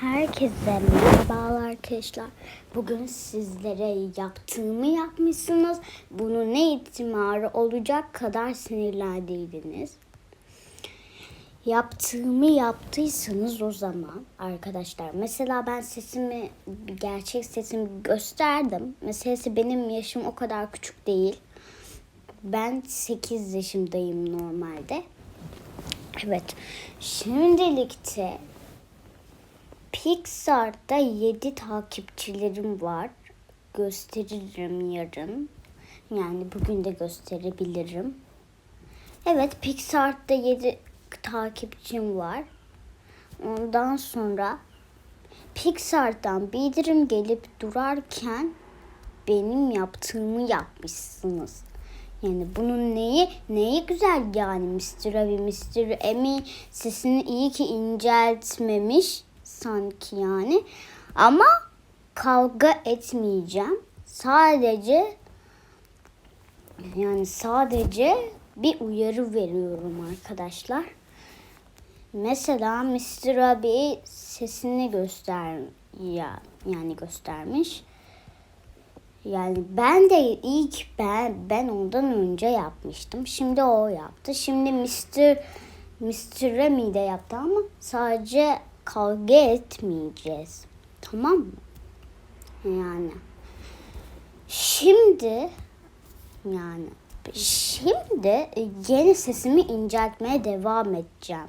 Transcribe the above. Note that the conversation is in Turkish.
Herkese merhabalar arkadaşlar. Bugün sizlere yaptığımı yapmışsınız. Bunu ne ihtimali olacak kadar sinirlendiydiniz. Yaptığımı yaptıysanız o zaman arkadaşlar. Mesela ben sesimi, gerçek sesimi gösterdim. Mesela benim yaşım o kadar küçük değil. Ben 8 yaşımdayım normalde. Evet. Şimdilikte Pixar'da 7 takipçilerim var. Gösteririm yarın. Yani bugün de gösterebilirim. Evet Pixar'da 7 takipçim var. Ondan sonra Pixar'dan bildirim gelip durarken benim yaptığımı yapmışsınız. Yani bunun neyi neyi güzel yani Mr. Abi, Mr. Emi sesini iyi ki inceltmemiş sanki yani. Ama kavga etmeyeceğim. Sadece yani sadece bir uyarı veriyorum arkadaşlar. Mesela Mr. Abi sesini göster ya yani göstermiş. Yani ben de ilk ben ben ondan önce yapmıştım. Şimdi o yaptı. Şimdi Mr. Mr. Remy de yaptı ama sadece kavga etmeyeceğiz. Tamam mı? Yani. Şimdi yani şimdi yeni sesimi inceltmeye devam edeceğim.